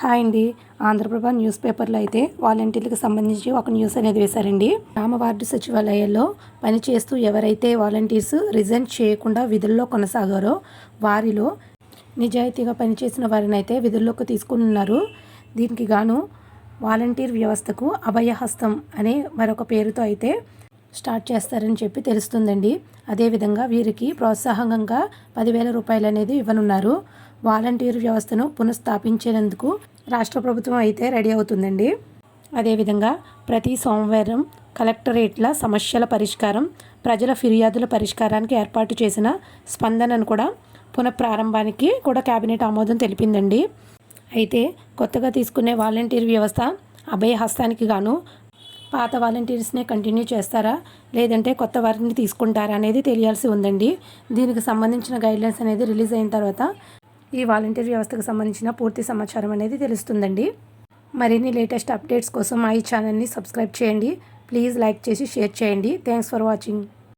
Hi అండి. Andhraprabha news పేపర్లో అయితే వాలంటీర్లకు సంబంధించి ఒక న్యూస్ అనేది వేశారండి. గ్రామ వార్డు సచివాలయాల్లో పనిచేస్తూ ఎవరైతే వాలంటీర్స్ రిజైన్ చేయకుండా విధుల్లో కొనసాగారో వారిలో నిజాయితీగా పనిచేసిన వారిని అయితే విధుల్లోకి తీసుకున్నారు. దీనికి గాను వాలంటీర్ వ్యవస్థకు అభయహస్తం అనే మరొక పేరుతో అయితే స్టార్ట్ చేస్తారని చెప్పి తెలుస్తుందండి. అదేవిధంగా వీరికి ప్రోత్సాహకంగా పదివేల రూపాయలు అనేది ఇవ్వనున్నారు. వాలంటీర్ వ్యవస్థను పునఃస్థాపించేందుకు రాష్ట్ర ప్రభుత్వం అయితే రెడీ అవుతుందండి. అదేవిధంగా ప్రతి సోమవారం కలెక్టరేట్ల సమస్యల పరిష్కారం ప్రజల ఫిర్యాదుల పరిష్కారానికి ఏర్పాటు చేసిన స్పందనను కూడా పునఃప్రారంభానికి కూడా కేబినెట్ ఆమోదం తెలిపిందండి. అయితే కొత్తగా తీసుకునే వాలంటీర్ వ్యవస్థ అభయ హస్తానికి గాను పాత వాలంటీర్స్నే కంటిన్యూ చేస్తారా లేదంటే కొత్త వారిని తీసుకుంటారా అనేది తెలియాల్సి ఉందండి. దీనికి సంబంధించిన గైడ్లైన్స్ అనేది రిలీజ్ అయిన తర్వాత ఈ వాలంటీర్ వ్యవస్థకు సంబంధించిన పూర్తి సమాచారం అనేది తెలుస్తుందండి. మరిన్ని లేటెస్ట్ అప్డేట్స్ కోసం మా ఈ ఛానల్ని సబ్స్క్రైబ్ చేయండి. ప్లీజ్ లైక్ చేసి షేర్ చేయండి. Thanks for watching.